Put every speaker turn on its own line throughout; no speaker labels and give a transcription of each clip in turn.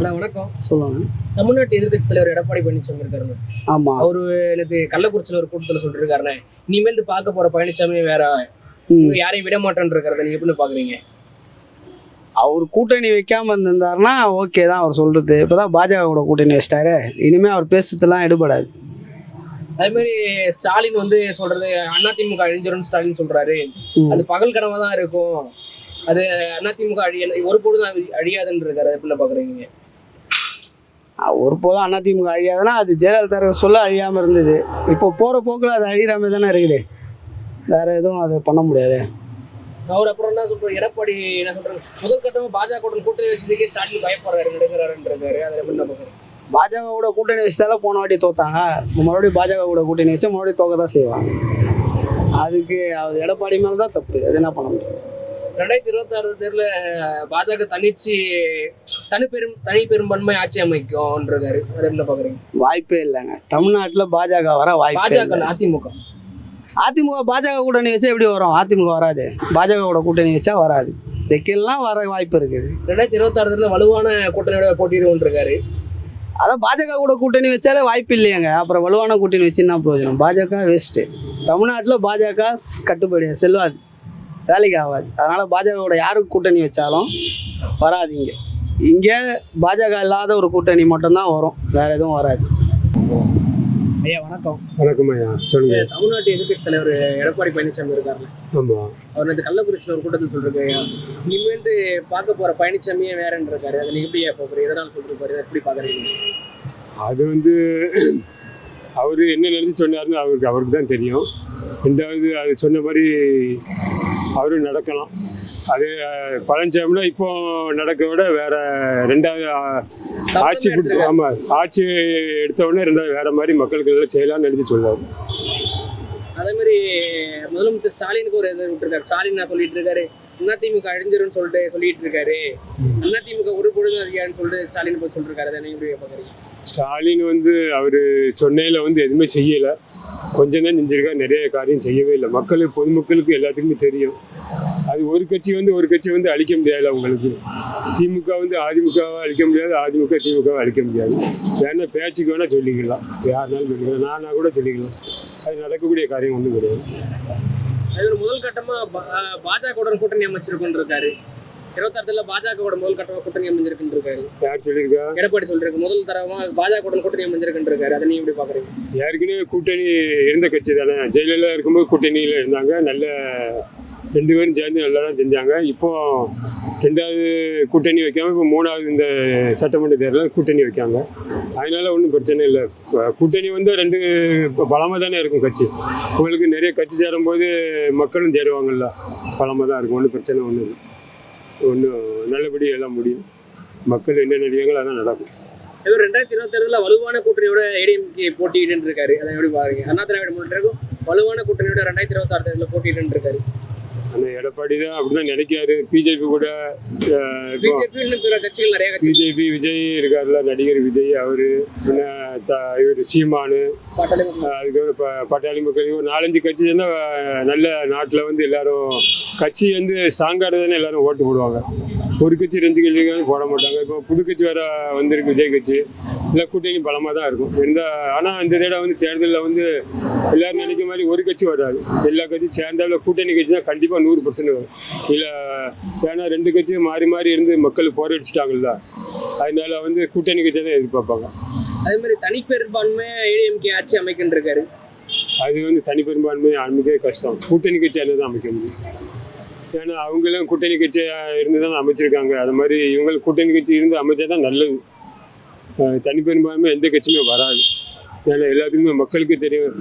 அண்ணா வணக்கம்.
சொல்லுவாங்க
தமிழ்நாட்டு எதிர்க்கட்சி தலைவர் எடப்பாடி பழனிசாமி இருக்காருங்க
ஆமாம்
அவரு எனக்கு கள்ளக்குறிச்சியில் ஒரு கூட்டத்தில் சொல்லிட்டு இருக்காருண்ணே இனிமேல் பார்க்க போற பழனிசாமி வேற. யாரையும் விட மாட்டேன்னு இருக்கிறத நீங்க எப்படி பாக்குறீங்க?
அவர் கூட்டணி வைக்காம இருந்திருந்தாருன்னா ஓகே தான் அவர் சொல்றது. இப்போதான் பாஜக கூட கூட்டணி வச்சிட்டாரு. இனிமே அவர் பேசுறதுலாம் எடுபடாது.
அதே மாதிரி ஸ்டாலின் வந்து சொல்றது அதிமுக அழிஞ்சிரும் ஸ்டாலின் சொல்றாரு. அது பகல் கனவா தான் இருக்கும். அது அதிமுக அழிய ஒரு பொழுதும் அழி- அழியாதுன்னு இருக்காரு எப்படி பாக்குறீங்க
ஒரு போதும் அதிமுக அழியாதுன்னா அது ஜெயலலிதா சொல்ல அழியாம இருந்தது. இப்போ போற போக்குல அது மாதிரி தானே இருக்குது. வேற எதுவும் அது பண்ண முடியாது.
அவர் அப்புறம் என்ன சொல்றாரு? எடப்பாடி என்ன சொல்றாரு? முதல் கட்டமா பாஜக கூட்டணி கூட்டணி வச்சதுக்கே ஸ்டாலின் பயப்படுறாரு நடுங்கிறாருன்னு இருக்காரு அதை நான் பாக்குறேன்
பாஜக கூட கூட்டணி வச்சதால போன வாட்டி தோத்தாங்க. மறுபடியும் பாஜக கூட கூட்டணி வச்சா மறுபடியும் தோக்க தான் செய்வாங்க. அதுக்கு அது எடப்பாடி மேல தான் தப்பு. அது என்ன பண்ண முடியும்?
ரெண்டாயிரத்தி இருபத்தி ஆறு தேர்தல பாஜக தனிச்சு தனி பெரும் தனி பெரும்பான்மை ஆட்சி அமைக்கும்ன்றாரு அதை என்ன பாக்குறீங்க?
வாய்ப்பே இல்லைங்க. தமிழ்நாட்டுல பாஜக வர வாய்ப்பே
பாஜக அதிமுக.
அதிமுக பாஜக கூட்டணி வச்சா எப்படி வரும்? அதிமுக வராது. பாஜக கூட கூட்டணி வச்சா வராது. வைக்கலாம் வர வாய்ப்பு இருக்குது.
ரெண்டாயிரத்தி இருபத்தி ஆறு தேர்தல வலுவான கூட்டணியோட போட்டியிடுவோம் இருக்காரு
அதான் பாஜக கூட கூட்டணி வச்சாலே வாய்ப்பு இல்லையாங்க. அப்புறம் வலுவான கூட்டணி வச்சு என்ன பிரயோஜனம்? பாஜக வேஸ்ட்டு தமிழ்நாட்டில் பாஜக ஸ்- கட்டுப்படி செல்வாது. வேலைக்கு ஆகாது. அதனால் பாஜகவோட யாருக்கு கூட்டணி வச்சாலும் வராது இங்கே. இங்கே பாஜக இல்லாத ஒரு கூட்டணி மட்டும்தான் வரும். வேற எதுவும் வராது.
ஐயா வணக்கம்.
வணக்கம் ஐயா. சொல்லுங்க.
இந்த தமிழ்நாட்டு எதிர்க்கட்சி தலைவர் எடப்பாடி பழனிசாமி இருக்காருல்ல?
ஆமா.
அவர் நேற்று கள்ளக்குறிச்சியில் ஒரு கூட்டத்தில் சொல்லிருக்காரு இனிமேல் பார்க்க போற பழனிசாமியே வேறன்னு இருக்காரு அதை நீங்க எப்படி பாக்குறீங்க எதனால சொல்லிருக்காரு அதை எப்படி பாக்குறீங்க
அது வந்து அவர் என்ன நினைச்சு சொன்னாருன்னு அவருக்கு அவருக்கு தான் தெரியும். ரெண்டாவது அது சொன்ன மாதிரி அவரும் நடக்கலாம். அது பழனிசாமினா இப்போ நடக்க விட வேற ரெண்டாவது ஆட்சி கொடுத்து ஆமா ஆட்சி எடுத்த உடனே ரெண்டாவது வேற மாதிரி மக்களுக்கு எல்லாம் செய்யலாம்னு நினைச்சு சொன்னார்
அதே மாதிரி முதலமைச்சர் ஸ்டாலினுக்கு ஒரு இது விட்டுருக்காரு. ஸ்டாலின் நான் சொல்லிட்டு இருக்காரு? அதிமுக அழிஞ்சிரும்னு சொல்லிட்டு சொல்லிட்டு இருக்காரு. அதிமுக ஒரு பொழுதும் அதிகாரின்னு சொல்லிட்டு ஸ்டாலின் போய் சொல்லிருக்காரு. அதை நீங்க எப்படி பாக்குறீங்க
ஸ்டாலின் வந்து அவர் சொன்னையில் வந்து எதுவுமே செய்யலை. கொஞ்சம் தான் நெஞ்சிருக்கா நிறைய காரியம் செய்யவே இல்லை. மக்களுக்கு பொதுமக்களுக்கு எல்லாத்துக்குமே தெரியும். அது ஒரு கட்சி வந்து ஒரு கட்சி வந்து அழிக்க முடியாது அவங்களுக்கு. திமுக வந்து அதிமுகவை அழிக்க முடியாது அதிமுக திமுகவை அழிக்க முடியாது. வேணா பேச்சுக்கு வேணால் சொல்லிக்கலாம். யாருனாலும் சொல்லிக்கலாம். நானாக கூட சொல்லிக்கலாம். அது நடக்கக்கூடிய காரியம் ஒன்றும் கிடையாது.
அது ஒரு முதல் கட்டமாக பா- பாஜக கூட்டணி அமைச்சிருக்குன்னு இருக்காரு. இருபத்தாறுல பாஜக முதல் கட்டமா கூட்டணி அமைஞ்சிருக்குன்னு இருக்காரு
யார் சொல்லியிருக்கா?
எடப்பாடி சொல்லிருக்கு முதல் தரமா பாஜக கூட்டணி அமைஞ்சிருக்குன்னு இருக்காரு அதை நீங்க எப்படி பாக்குறீங்க?
ஏற்கனவே கூட்டணி இருந்த கட்சி தானே. ஜெயலலிதா இருக்கும்போது கூட்டணியில் இருந்தாங்க. நல்ல ரெண்டு பேரும் சேர்ந்து நல்லா தான் செஞ்சாங்க. இப்போ ரெண்டாவது கூட்டணி வைக்காம இப்போ மூணாவது இந்த சட்டமன்ற தேர்தலில் கூட்டணி வைக்காங்க. அதனால ஒன்றும் பிரச்சனை இல்லை. கூட்டணி வந்து ரெண்டு பலமாக தானே இருக்கும் கட்சி. உங்களுக்கு நிறைய கட்சி சேரும்போது மக்களும் சேருவாங்கல்ல. பலமாக தான் இருக்கும். ஒன்றும் பிரச்சனை ஒன்றும் இல்லை. ஒன்றும் நல்லபடியாக எல்லாம் முடியும். மக்கள் என்ன நினைவாங்களோ அதான் நடக்கும்.
இவர் ரெண்டாயிரத்தி இருபத்தி வலுவான கூட்டணியோட ஏடிஎம்கே போட்டியிட்டு இருக்காரு அதை எப்படி பாருங்க அண்ணா திராவிட முன்னேற்றம் வலுவான கூட்டணியோட ரெண்டாயிரத்தி இருபத்தி ஆறு தேர்தலில் போட்டியிட்டு இருக்காரு
ஆனால் எடப்பாடி தான் அப்படிதான் நினைக்காரு பிஜேபி கூட
பிஜேபி கட்சிகள் நிறைய
பிஜேபி விஜய் இருக்கார்ல நடிகர் விஜய் அவரு. இவர் சீமானு அதுக்கப்புறம் இப்போ பட்டாளி மக்கள். ஒரு நாலஞ்சு கட்சி சேர்ந்தா அஹ், நல்ல நாட்டில் வந்து எல்லாரும் கட்சி வந்து ஸ்ட்ராங்காக தானே எல்லாரும் ஓட்டு போடுவாங்க. ஒரு கட்சி ரெண்டு கட்சி போட மாட்டாங்க. இப்போ புது கட்சி வேற வந்திருக்கு விஜய் கட்சி. இல்லை கூட்டணி பலமாக தான் இருக்கும். இந்த ஆனால் இந்த தடவை வந்து தேர்தலில் வந்து எல்லாரும் நினைக்கிற மாதிரி ஒரு கட்சி வராது. எல்லா கட்சியும் சேர்ந்தாலும் கூட்டணி கட்சி தான் கண்டிப்பாக நூறு பர்சன்ட் வரும். இல்லை ஏன்னா ரெண்டு கட்சியும் மாறி மாறி இருந்து மக்கள் போராடிச்சிட்டாங்கல்ல அதனால வந்து கூட்டணி கட்சி தான் எதிர்பார்ப்பாங்க.
அதே மாதிரி தனிப்பெரும்பான்மை ஏடிஎம்கே ஆட்சி அமைக்கின்னு இருக்காரு
அது வந்து தனி பெரும்பான்மை அமைக்கவே கஷ்டம். கூட்டணி கட்சியால தான் அமைக்க முடியும். ஏன்னா அவங்களும் கூட்டணி கட்சியாக இருந்து தான் அமைச்சிருக்காங்க. அது மாதிரி இவங்களுக்கு கூட்டணி கட்சி இருந்து அமைச்சா தான் நல்லது. அஹ் தனி பெரும்பான்மை எந்த கட்சியுமே வராது. ஏன்னா எல்லாத்துக்குமே மக்களுக்கு தெரியும்.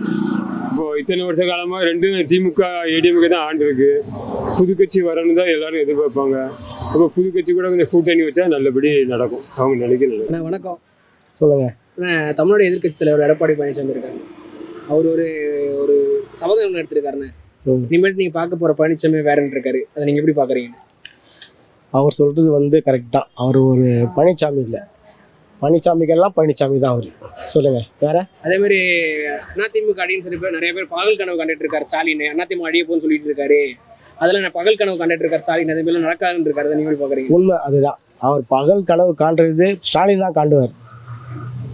இப்போ இத்தனை வருஷ காலமாக ரெண்டும் திமுக ஏடிஎம்கே தான் ஆண்டு இருக்கு. புது கட்சி வரணும்னு தான் எல்லாரும் எதிர்பார்ப்பாங்க. அப்போ புது கட்சி கூட கொஞ்சம் கூட்டணி வச்சா நல்லபடி நடக்கும். அவங்க நினைக்க நடக்கும்
அண்ணா வணக்கம்.
சொல்லுங்க.
அண்ணா, தமிழ்நாடு எதிர்க்கட்சி தலைவர் எடப்பாடி பழனிசாமி இருக்காரு. அவர் ஒரு ஒரு சபதம் ஒன்று எடுத்திருக்காருண்ணே. இனிமேல் நீங்க பார்க்க போற பழனிசாமி வேறன்னு இருக்காரு. அதை நீங்க எப்படி பாக்குறீங்க
அவர் சொல்கிறது வந்து கரெக்ட் தான். அவர் ஒரு பழனிசாமி இல்லை. பழனிசாமிக்கெல்லாம் பழனிசாமி தான் அவர். சொல்லுங்கள் வேற?
அதே மாதிரி அதிமுக அடின்னு சொல்லி பேர் நிறைய பேர் பகல் கனவு கண்டுட்டு இருக்காரு ஸ்டாலின். அதிமுக அடிய போன்னு சொல்லிட்டு இருக்காரு. அதுல நான் பகல் கனவு கண்டுட்டு இருக்காரு ஸ்டாலின். அதே மாதிரி நடக்காதுன்னு இருக்காரு. எப்படி பாக்குறீங்க
உண்மை அதுதான். அவர் பகல் கனவு காண்றது ஸ்டாலின் தான் காண்டுவார்.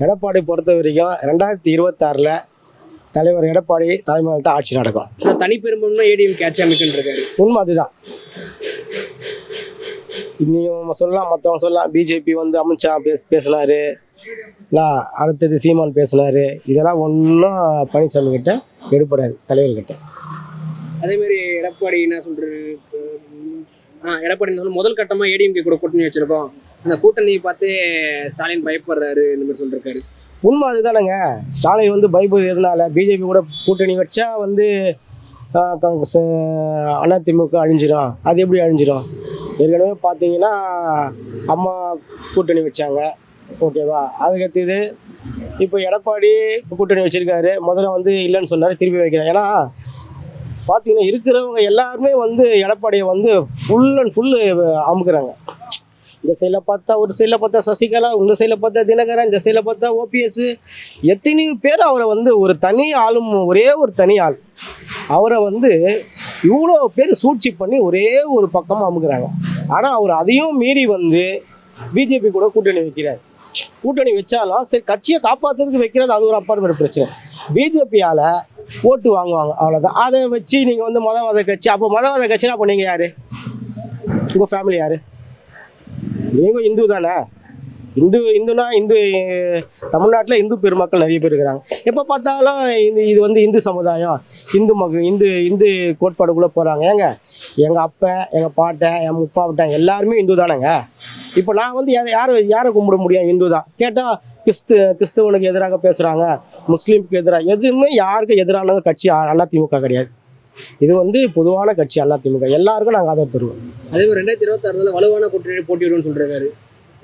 எடப்பாடி பொறுத்த வரைக்கும் ரெண்டாயிரத்தி இருபத்தாறில் தலைவர் எடப்பாடி தலைமையில் தான் ஆட்சி நடக்கும்.
ஆனா தனிப்பெரும்பான்மை ஏடிஎம் கேட்ச் அமைக்குன்னு இருக்காரு
உண்மை அதுதான். இன்னையும் சொல்லலாம் மற்றவங்க சொல்லலாம் பிஜேபி வந்து அமித்ஷா பேச பேசினாரு. நான் அடுத்தது சீமான் பேசினாரு. இதெல்லாம் ஒன்றும் பழனிசாமி கிட்ட எடுப்படாது தலைவர்கிட்ட.
அதே மாதிரி எடப்பாடி என்ன இப்போ, ஆ எடப்பாடி முதல் கட்டமா ஏடிஎம்கே கூட கூட்டணி வச்சிருக்கோம். அந்த கூட்டணியை பார்த்து ஸ்டாலின் பயப்படுறாரு இந்த மாதிரி சொல்லிருக்காரு.
உண்மை அதுதானங்க. ஸ்டாலின் வந்து பயப்படுறதுனால எதனால பிஜேபி கூட கூட்டணி வச்சா வந்து ஆஹ், காங்கிரஸ் அதிமுக அழிஞ்சிரும். அது எப்படி அழிஞ்சிரும்? ஏற்கனவே பார்த்தீங்கன்னா அம்மா கூட்டணி வச்சாங்க. ஓகேவா? அதுக்கடுத்தது இப்போ எடப்பாடி கூட்டணி வச்சிருக்காரு. முதல்ல வந்து இல்லைன்னு சொன்னார் திருப்பி வைக்கிறேன் ஏன்னா பார்த்தீங்கன்னா இருக்கிறவங்க எல்லாருமே வந்து எடப்பாடியை வந்து ஃபுல் அண்ட் ஃபுல்லு அமுக்குறாங்க. இந்த சைடில் பார்த்தா ஒரு சைடில் பார்த்தா சசிகலா இந்த சைடில் பார்த்தா தினகரன் இந்த சைடில் பார்த்தா ஓபிஎஸ் எத்தனை பேர் அவரை வந்து ஒரு தனி ஆளும் ஒரே ஒரு தனி ஆள். அவரை வந்து இவ்வளோ பேர் சூழ்ச்சி பண்ணி ஒரே ஒரு பக்கமாக அமுக்குறாங்க ஆனால் அவர் அதையும் மீறி வந்து பிஜேபி கூட கூட்டணி வைக்கிறார். கூட்டணி வச்சாலும் சரி கட்சியை காப்பாற்றுறதுக்கு வைக்கிறது அது ஒரு அப்பாற்பட்ட பிரச்சனை. பிஜேபியால் ஓட்டு வாங்குவாங்க அவ்வளோதான் அதை வச்சு நீங்கள் வந்து மதவாத கட்சி அப்போ மதவாத கட்சினா அப்போ நீங்கள் யார்? உங்கள் ஃபேமிலி யார்? நீங்கள் இந்து தானே? இந்து இந்துனா இந்து தமிழ்நாட்டில் இந்து பெருமக்கள் நிறைய பேர் இருக்கிறாங்க. எப்போ பார்த்தாலும் இது இது வந்து இந்து சமுதாயம். இந்து மக இந்து இந்து கோட்பாடுக்குள்ளே போகிறாங்க ஏங்க? எங்கள் அப்பன் எங்கள் பாட்டன் என் முப்பாவட்டன் எல்லாருமே இந்து தானேங்க. இப்போ நான் வந்து யாரை யாரை யாரை கும்பிட முடியும்? இந்து தான். கேட்டால் கிறிஸ்து கிறிஸ்தவனுக்கு எதிராக பேசுகிறாங்க முஸ்லீமுக்கு எதிராக எதுவுமே யாருக்கும் எதிரானவங்க கட்சி அதிமுக கிடையாது. இது வந்து பொதுவான கட்சி அதிமுக எல்லாருக்கும் நாங்கள் ஆதரவு தருவோம்.
அதே மாதிரி ரெண்டாயிரத்தி இருபத்தாறுல வலுவான கூட்டணி போட்டியிடும்னு சொல்றாரு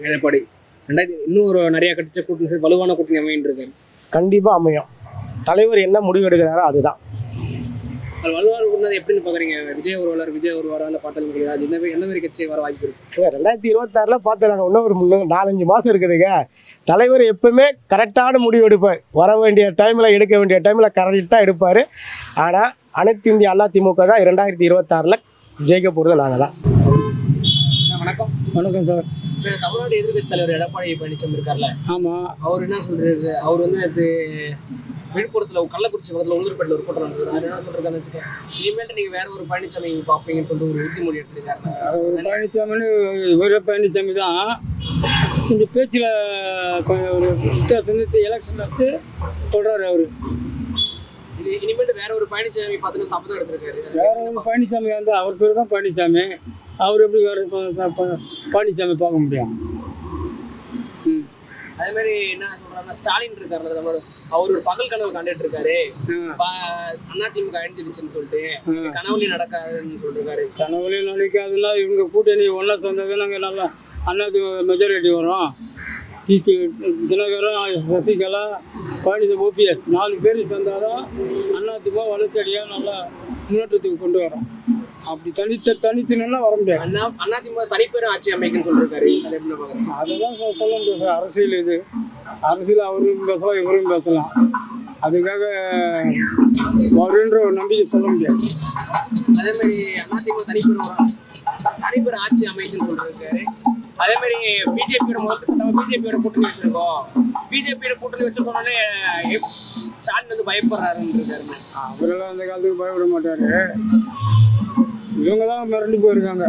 எடப்பாடி. ரெண்டாயிரத்தி இன்னும் ஒரு நிறைய கட்சி கூட்டணி வலுவான கூட்டணி இருக்காரு
கண்டிப்பாக அமையும். தலைவர் என்ன முடிவு எடுக்கிறாரோ அதுதான்.
அது வலுவான கூட்டணி எப்படின்னு பாக்குறீங்க? விஜய் ஒருவரார் விஜய் ஒருவரா இல்ல பாட்டாளி மக்கள் எந்த மாதிரி எந்த மாதிரி கட்சி வர வாய்ப்பு இருக்கு?
ரெண்டாயிரத்தி இருபத்தாறில் பார்த்துறாங்க இன்னும் ஒரு முன்னு நாலஞ்சு மாதம் இருக்குதுங்க. தலைவர் எப்பவுமே கரெக்டான முடிவு எடுப்பார். வர வேண்டிய டைமில் எடுக்க வேண்டிய டைமில் கரெக்டாக எடுப்பார். ஆனால் அனைத்து இந்திய அண்ணா திமுக தான் ரெண்டாயிரத்தி இருபத்தாறில் ஜெயிக்க போகிறது நாங்கள் தான்
வணக்கம்.
வணக்கம் சார்.
தமிழ்நாடு எதிர்க்கட்சி தலைவர் எடப்பாடி பழனிசாமி இருக்கார்ல?
ஆமாம்
அவர் என்ன சொல்றாரு? அவர் வந்து அது விழுப்புரத்துல கள்ளக்குறிச்சி பக்கத்துல உளுந்தூர்பேட்டில் ஒரு கூட்டம் நடந்தது. அவர் என்ன சொல்றாருன்னு இனிமேல் நீங்க வேற ஒரு பழனிசாமி பார்ப்பீங்கன்னு சொல்லிட்டு ஒரு உறுதிமொழி எடுத்திருக்காரு.
பழனிசாமின்னு ஒரே பழனிசாமி தான். இந்த பேச்சில் கொஞ்சம் ஒரு எலெக்ஷன் வச்சு சொல்கிறாரு அவர்.
இனிமேல் வேற ஒரு பழனிசாமி பார்த்துட்டு சபதம் எடுத்திருக்காரு.
வேற ஒரு பழனிசாமி வந்து அவர் பேர் தான் பழனிசாமி அவர் எப்படி வேற பழனிசாமி பார்க்க முடியும்? ம்.
அதே மாதிரி என்ன சொல்றாருன்னா ஸ்டாலின் இருக்காருல்ல நம்மளோட அவர் ஒரு பகல் கனவு கண்டுட்டு இருக்காரு. அதிமுக அழிஞ்சிருச்சுன்னு சொல்லிட்டு. கனவுலயும் நடக்காதுன்னு சொல்லிருக்காரு.
கனவுலையும் நினைக்காதுன்னா இவங்க கூட்டணி ஒன்றா சேர்ந்தது நாங்கள் நல்லா அண்ணாதி மெஜாரிட்டி வரும். தினகரன் சசிகலா பழனி ஓபிஎஸ். நாலு பேர் சேர்ந்தாதான் அதிமுக வளர்ச்சியடியாக நல்லா முன்னேற்றத்துக்கு கொண்டு வரோம். அப்படி தனித்த தனித்தினா வர முடியாது.
அண்ணா அதிமுக தனிப்பெரும் ஆட்சி அமைக்குன்னு சொல்லிருக்காரு அதை எப்படி பாக்குறேன்
அதெல்லாம் சொ- சொல்ல முடியாது சார். அரசியல் இது. அரசியல் அவரும் பேசலாம் இவரும் பேசலாம். அதுக்காக வருன்ற ஒரு நம்பிக்கை சொல்ல முடியாது.
அதே மாதிரி அதிமுக தனிப்பெரும். தனிப்பெரும் ஆட்சி அமைக்குன்னு சொல்லிருக்காரு. அதே மாதிரி பிஜேபியோட முதல் கட்டமா பிஜேபியோட கூட்டணி வச்சிருக்கோம். பிஜேபியோட கூட்டணி வச்சிருக்கோம்னாலே ஸ்டாலின் வந்து பயப்படுறாருன்னு இருக்காரு
அவரெல்லாம் அந்த காலத்துக்கு பயப்பட மாட்டாரு. இவங்க தான் மிரண்டு போயிருக்காங்க.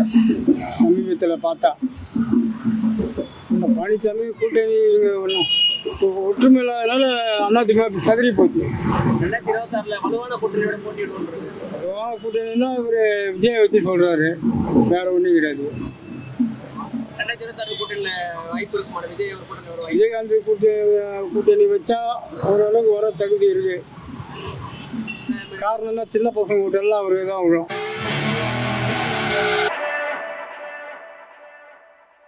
சமீபத்தில் பார்த்தா. இந்த பழனிசாமி கூட்டணி இவங்க ஒன்றும் ஒற்றுமை இல்லாதனால அதிமுக சதறி போச்சு.
ரெண்டாயிரத்தி இருபத்தி ஆறுல வலுவான கூட்டணியோட போட்டியிடுவோம்
பொதுவாக கூட்டணின்னா இவர் விஜயை வச்சு சொல்கிறாரு வேற ஒன்றும் கிடையாது. விஜயகாந்த் கூட்டணி வச்சா ஓரளவுக்கு வர தகுதி இருக்கு. காரணம்னா சின்ன பசங்க கூட்டம்லாம் அவருக்கு தான் விழும்